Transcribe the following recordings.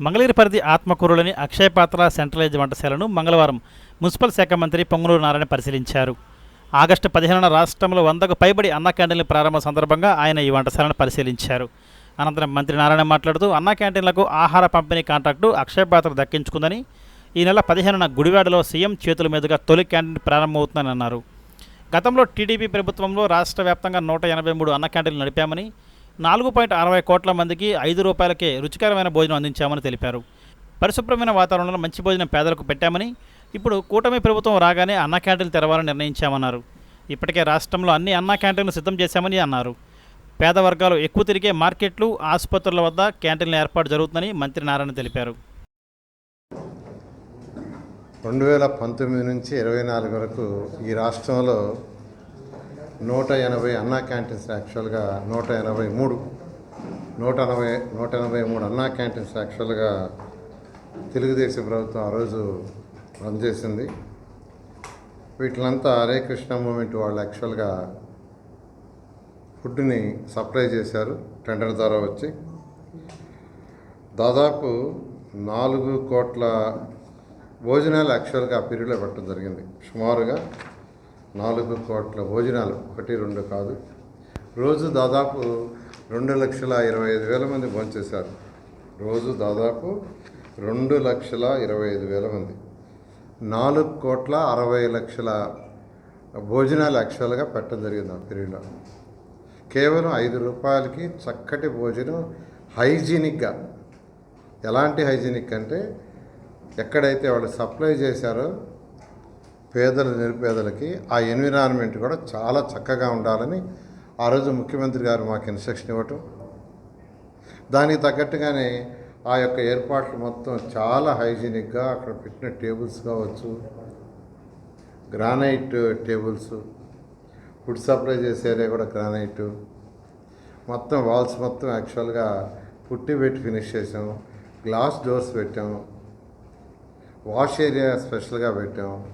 మంగళగిరి పరిధి ఆత్మకూరులోని అక్షయ పాత్ర సెంట్రలైజ్ వంటశాలను మంగళవారం మున్సిపల్ శాఖ మంత్రి పొంగునూరు నారాయణ పరిశీలించారు. ఆగస్టు పదిహేనున రాష్ట్రంలో వందకు పైబడి అన్న క్యాంటీన్ల ప్రారంభ సందర్భంగా ఆయన ఈ వంటశాలను పరిశీలించారు. అనంతరం మంత్రి నారాయణ మాట్లాడుతూ అన్న క్యాంటీన్లకు ఆహార పంపిణీ కాంట్రాక్టు అక్షయ పాత్ర దక్కించుకుందని ఈ నెల పదిహేనున గుడివాడలో సీఎం చేతుల మీదుగా తొలి క్యాంటీన్ ప్రారంభమవుతుందని అన్నారు. గతంలో టీడీపీ ప్రభుత్వంలో రాష్ట్ర వ్యాప్తంగా నూట ఎనభై మూడు అన్న క్యాంటీన్లు నడిపామని నాలుగు పాయింట్ అరవై కోట్ల మందికి ఐదు రూపాయలకే రుచికరమైన భోజనం అందించామని తెలిపారు. పరిశుభ్రమైన వాతావరణంలో మంచి భోజనం పేదలకు పెట్టామని ఇప్పుడు కూటమి ప్రభుత్వం రాగానే అన్న క్యాంటీన్లు తెరవాలని నిర్ణయించామన్నారు. ఇప్పటికే రాష్ట్రంలో అన్ని అన్న క్యాంటీన్లు సిద్ధం చేశామని అన్నారు. పేద వర్గాలు ఎక్కువ తిరిగే మార్కెట్లు ఆసుపత్రుల వద్ద క్యాంటీన్ల ఏర్పాటు జరుగుతుందని మంత్రి నారాయణ తెలిపారు. రెండు వేల పంతొమ్మిది నుంచి ఇరవై నాలుగు వరకు ఈ రాష్ట్రంలో నూట ఎనభై అన్నా క్యాంటీన్స్ యాక్చువల్గా నూట ఎనభై మూడు. నూట ఎనభై నూట ఎనభై మూడు అన్నా క్యాంటీన్స్ యాక్చువల్గా తెలుగుదేశం ప్రభుత్వం ఆ రోజు రన్ చేసింది. వీటిలంతా హరే కృష్ణ మూమెంట్ వాళ్ళు యాక్చువల్గా ఫుడ్ని సప్లై చేశారు టెండర్ ద్వారా వచ్చి. దాదాపు నాలుగు కోట్ల భోజనాలు యాక్చువల్గా ఆ పీరియడ్లో పెట్టడం జరిగింది సుమారుగా. నాలుగు కోట్ల భోజనాలు ఒకటి రెండు కాదు. రోజు దాదాపు రెండు లక్షల ఇరవై ఐదు వేల మంది భోంచేశారు రోజు దాదాపు రెండు లక్షల ఇరవై ఐదు వేల మంది. నాలుగు కోట్ల అరవై లక్షల భోజనాలు యాక్చువల్గా పెట్టడం జరిగింది ఆ పీరియడ్లో. కేవలం ఐదు రూపాయలకి చక్కటి భోజనం హైజీనిక్గా. ఎలాంటి హైజీనిక్ అంటే ఎక్కడైతే వాళ్ళు సప్లై చేశారో పేదల నిరుపేదలకి ఆ ఎన్విరాన్మెంట్ కూడా చాలా చక్కగా ఉండాలని ఆ రోజు ముఖ్యమంత్రి గారు మాకు ఇన్స్ట్రక్షన్ ఇవ్వటం. దానికి తగ్గట్టుగానే ఆ యొక్క ఏర్పాట్లు మొత్తం చాలా హైజీనిక్గా అక్కడ పెట్టిన టేబుల్స్ కావచ్చు గ్రానైట్ టేబుల్స్ ఫుడ్ సప్లై చేసే ఏరియా కూడా గ్రానైట్. మొత్తం వాల్స్ మొత్తం యాక్చువల్గా పుట్టి పెట్టి ఫినిష్ చేసాము గ్లాస్ డోర్స్ పెట్టాము వాష్ ఏరియా స్పెషల్గా పెట్టాము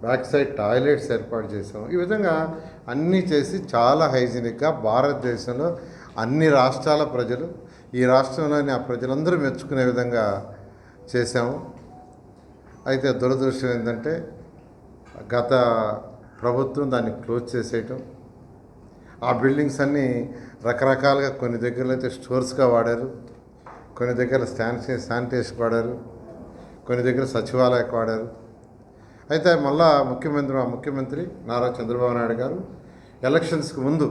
బ్యాక్ సైడ్ టాయిలెట్స్ ఏర్పాటు చేసాం ఈ విధంగా అన్నీ చేసి చాలా హైజీనిక్గా భారతదేశంలో అన్ని రాష్ట్రాల ప్రజలు ఈ రాష్ట్రంలోని ఆ ప్రజలందరూ మెచ్చుకునే విధంగా చేశాము. అయితే దురదృష్టం ఏంటంటే గత ప్రభుత్వం దాన్ని క్లోజ్ చేసేయటం. ఆ బిల్డింగ్స్ అన్నీ రకరకాలుగా కొన్ని దగ్గరలో అయితే స్టోర్స్గా వాడారు. కొన్ని దగ్గర శానిటై శానిటైజర్కి వాడారు. కొన్ని దగ్గర సచివాలయకు వాడారు. అయితే మళ్ళా ముఖ్యమంత్రి మా ముఖ్యమంత్రి నారా చంద్రబాబు నాయుడు గారు ఎలక్షన్స్కి ముందు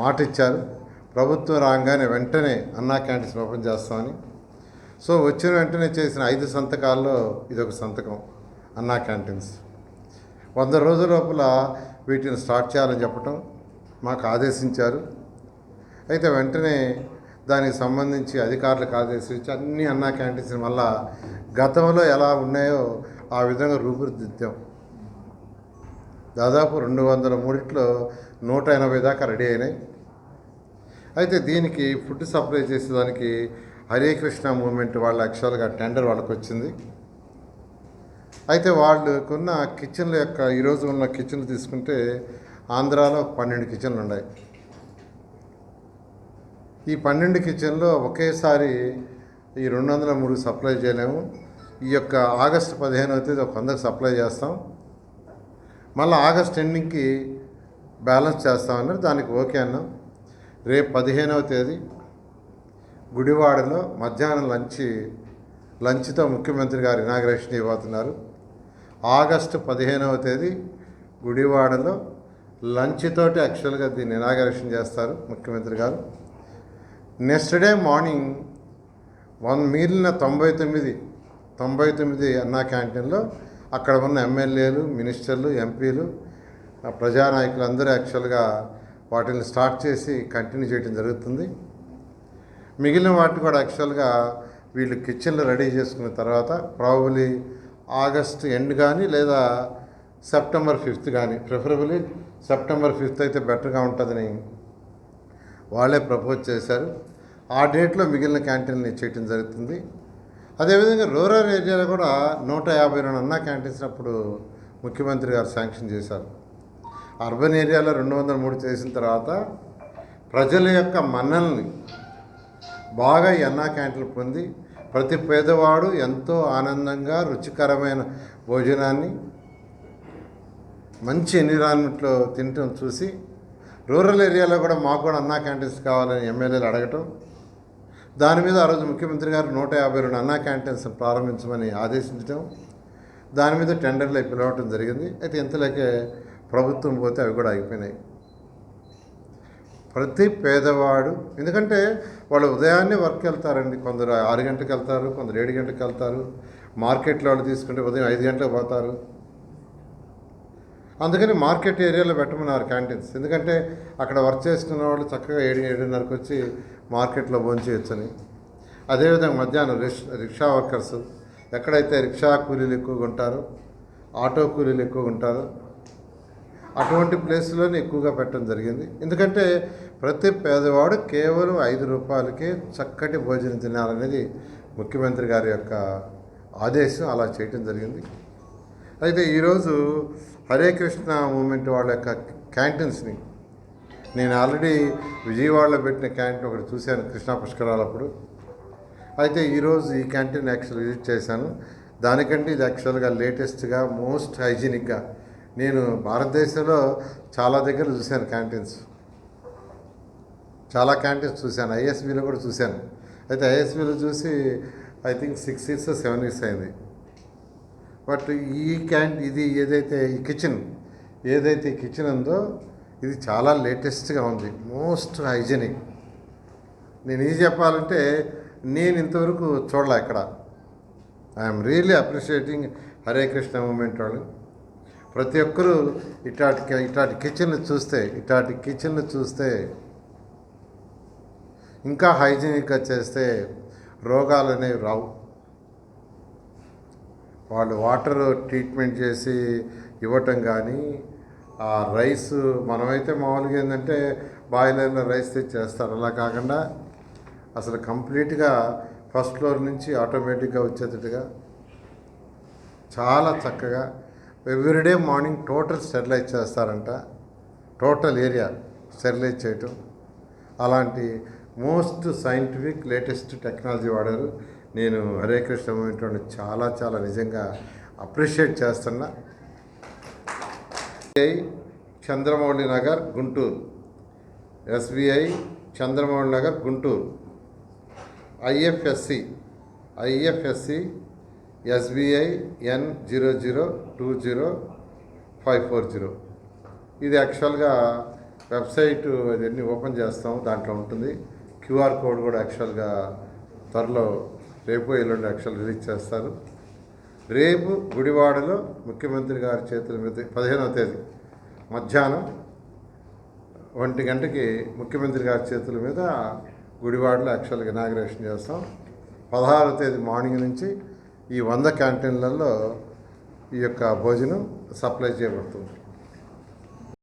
మాట ఇచ్చారు ప్రభుత్వం రాగానే వెంటనే అన్నా క్యాంటీన్స్ ఓపెన్ చేస్తామని. సో వచ్చిన వెంటనే చేసిన ఐదు సంతకాల్లో ఇది ఒక సంతకం అన్నా క్యాంటీన్స్. వంద రోజుల లోపల వీటిని స్టార్ట్ చేయాలని చెప్పటం మాకు ఆదేశించారు. అయితే వెంటనే దానికి సంబంధించి అధికారులకు ఆదేశించి అన్ని అన్నా క్యాంటీన్స్ మళ్ళా గతంలో ఎలా ఉన్నాయో ఆ విధంగా రూపుదిద్దాం. దాదాపు రెండు వందల మూడిట్లో నూట ఎనభై దాకా రెడీ అయినాయి. అయితే దీనికి ఫుడ్ సప్లై చేసేదానికి హరే కృష్ణ మూమెంట్ వాళ్ళ యాక్చువల్గా టెండర్ వాళ్ళకి వచ్చింది అయితే వాళ్ళకున్న కిచెన్ల యొక్క ఈరోజు ఉన్న కిచెన్లు తీసుకుంటే ఆంధ్రాలో పన్నెండు కిచెన్లు ఉన్నాయి. ఈ పన్నెండు కిచెన్లో ఒకేసారి ఈ రెండు వందల మూడు సప్లై చేయలేము. ఈ యొక్క ఆగస్టు పదిహేనవ తేదీ ఒక వందకు సప్లై చేస్తాం. మళ్ళీ ఆగస్ట్ ఎండింగ్కి బ్యాలెన్స్ చేస్తామన్నారు దానికి ఓకే అన్నాం. రేపు పదిహేనవ తేదీ గుడివాడలో మధ్యాహ్నం లంచ్ లంచ్తో ముఖ్యమంత్రి గారు ఇనాగ్రేషన్ ఇవ్వబోతున్నారు. ఆగస్టు పదిహేనవ తేదీ గుడివాడలో లంచ్ తోటి యాక్చువల్గా దీన్ని ఇనాగ్రేషన్ చేస్తారు ముఖ్యమంత్రి గారు. నెక్స్ట్ డే మార్నింగ్ వన్ మిగిలిన తొంభై తొమ్మిది తొంభై తొమ్మిది అన్నా క్యాంటీన్లో అక్కడ ఉన్న ఎమ్మెల్యేలు మినిస్టర్లు ఎంపీలు ప్రజానాయకులు అందరూ యాక్చువల్గా వాటిని స్టార్ట్ చేసి కంటిన్యూ చేయడం జరుగుతుంది. మిగిలిన వాటిని కూడా యాక్చువల్గా వీళ్ళు కిచెన్లు రెడీ చేసుకున్న తర్వాత ప్రాబులీ ఆగస్ట్ ఎండ్ కానీ లేదా సెప్టెంబర్ ఫిఫ్త్ కానీ ప్రిఫరబుల్లీ సెప్టెంబర్ ఫిఫ్త్ అయితే బెటర్గా ఉంటుందని వాళ్ళే ప్రపోజ్ చేశారు. ఆ డేట్లో మిగిలిన క్యాంటీన్ని చేయటం జరుగుతుంది. అదేవిధంగా రూరల్ ఏరియాలో కూడా నూట యాభై రెండు అన్నా క్యాంటీన్స్ అప్పుడు ముఖ్యమంత్రి గారు శాంక్షన్ చేశారు. అర్బన్ ఏరియాలో రెండు వందల మూడు చేసిన తర్వాత ప్రజల యొక్క మన్నల్ని బాగా అన్నా క్యాంటీన్లు పొంది ప్రతి పేదవాడు ఎంతో ఆనందంగా రుచికరమైన భోజనాన్ని మంచి ఎన్విరాన్మెంట్లో తినటం చూసి రూరల్ ఏరియాలో కూడా మాకు కూడా అన్నా క్యాంటీన్స్ కావాలని ఎమ్మెల్యేలు అడగటం దాని మీద ఆ రోజు ముఖ్యమంత్రి గారు నూట యాభై రెండు అన్నా క్యాంటీన్స్ ప్రారంభించమని ఆదేశించడం దాని మీద టెండర్లు పిలవటం జరిగింది. అయితే ఇంతలోకే ప్రభుత్వం పోతే అవి కూడా అయిపోయినాయి ప్రతి పేదవాడు ఎందుకంటే వాళ్ళు ఉదయాన్నే వర్క్ వెళ్తారండి. కొందరు ఆరు గంటలకు వెళ్తారు కొందరు ఏడు గంటలకు వెళ్తారు. మార్కెట్లో వాళ్ళు తీసుకుంటే ఉదయం ఐదు గంటలకు పోతారు. అందుకని మార్కెట్ ఏరియాలో పెట్టమన్నారు క్యాంటీన్స్. ఎందుకంటే అక్కడ వర్క్ చేసుకున్న వాళ్ళు చక్కగా ఏడు ఏడున్నరకు వచ్చి మార్కెట్లో భోంచేయచ్చని అదేవిధంగా మధ్యాహ్నం రిక్ష రిక్షా వర్కర్స్ ఎక్కడైతే రిక్షా కూలీలు ఎక్కువగా ఉంటారో ఆటో కూలీలు ఎక్కువగా ఉంటారో అటువంటి ప్లేస్లోనే ఎక్కువగా పెట్టడం జరిగింది. ఎందుకంటే ప్రతి పేదవాడు కేవలం ఐదు రూపాయలకే చక్కటి భోజనం తినాలనేది ముఖ్యమంత్రి గారి యొక్క ఆదేశం. అలా చేయటం జరిగింది. అయితే ఈరోజు హరే కృష్ణ మూమెంట్ వాళ్ళ యొక్క క్యాంటీన్స్ని నేను ఆల్రెడీ విజయవాడలో పెట్టిన క్యాంటీన్ ఒకటి చూశాను కృష్ణా పుష్కరాలప్పుడు అయితే ఈరోజు ఈ క్యాంటీన్ యాక్చువల్ విజిట్ చేశాను. దానికంటే ఇది యాక్చువల్గా లేటెస్ట్గా మోస్ట్ హైజీనిక్గా నేను భారతదేశంలో చాలా దగ్గర చూశాను క్యాంటీన్స్. చాలా క్యాంటీన్స్ చూశాను. ఐఎస్బీలో కూడా చూశాను. అయితే ఐఎస్బీలో చూసి I think six years seven years అయింది. బట్ ఈ క్యాన్ ఇది ఏదైతే ఈ కిచెన్ ఏదైతే కిచెన్ ఉందో ఇది చాలా లేటెస్ట్గా ఉంది. Most hygienic. నేను ఏం చెప్పాలంటే నేను ఇంతవరకు చూడలే ఇక్కడ I'm really appreciating Hare Krishna movement వాళ్ళు. ప్రతి ఒక్కరూ ఇటాటి ఇటాటి కిచెన్లు చూస్తే ఇటాటి కిచెన్లు చూస్తే ఇంకా హైజీనిక్గా చేస్తే రోగాలు అనేవి రావు. వాళ్ళు వాటర్ ట్రీట్మెంట్ చేసి ఇవ్వటం కానీ ఆ రైస్ మనమైతే మామూలుగా ఏంటంటే బాయిలర్లో రైస్ తెచ్చేస్తారు. అలా కాకుండా అసలు కంప్లీట్గా ఫస్ట్ ఫ్లోర్ నుంచి ఆటోమేటిక్గా వచ్చేటట్టుగా చాలా చక్కగా ఎవ్రీడే మార్నింగ్ టోటల్ స్టెరిలైజ్ చేస్తారంట. టోటల్ ఏరియా స్టెరిలైజ్ చేయటం. అలాంటి మోస్ట్ సైంటిఫిక్ లేటెస్ట్ టెక్నాలజీ వాడారు. నేను హరే కృష్ణ మూమెంట్ చాలా చాలా నిజంగా అప్రిషియేట్ చేస్తున్నా. SBI Chandramouli Nagar Guntur. SBI Chandramouli Nagar Guntur. IFSC IFSC SBI N zero zero two zero five four zero. ఇది యాక్చువల్గా వెబ్సైట్ ఇవన్నీ ఓపెన్ చేస్తాం దాంట్లో ఉంటుంది. క్యూఆర్ కోడ్ కూడా యాక్చువల్గా త్వరలో రేపు ఎల్లుండి అక్షలు రిలీజ్ చేస్తారు. రేపు గుడివాడలో ముఖ్యమంత్రి గారి చేతుల మీద పదిహేనవ తేదీ మధ్యాహ్నం ఒంటి గంటకి ముఖ్యమంత్రి గారి చేతుల మీద గుడివాడలో యాక్చువల్గా ఇనాగ్రేషన్ చేస్తాం. పదహారవ తేదీ మార్నింగ్ నుంచి ఈ వంద క్యాంటీన్లలో ఈ యొక్క భోజనం సప్లై చేయబడుతుంది.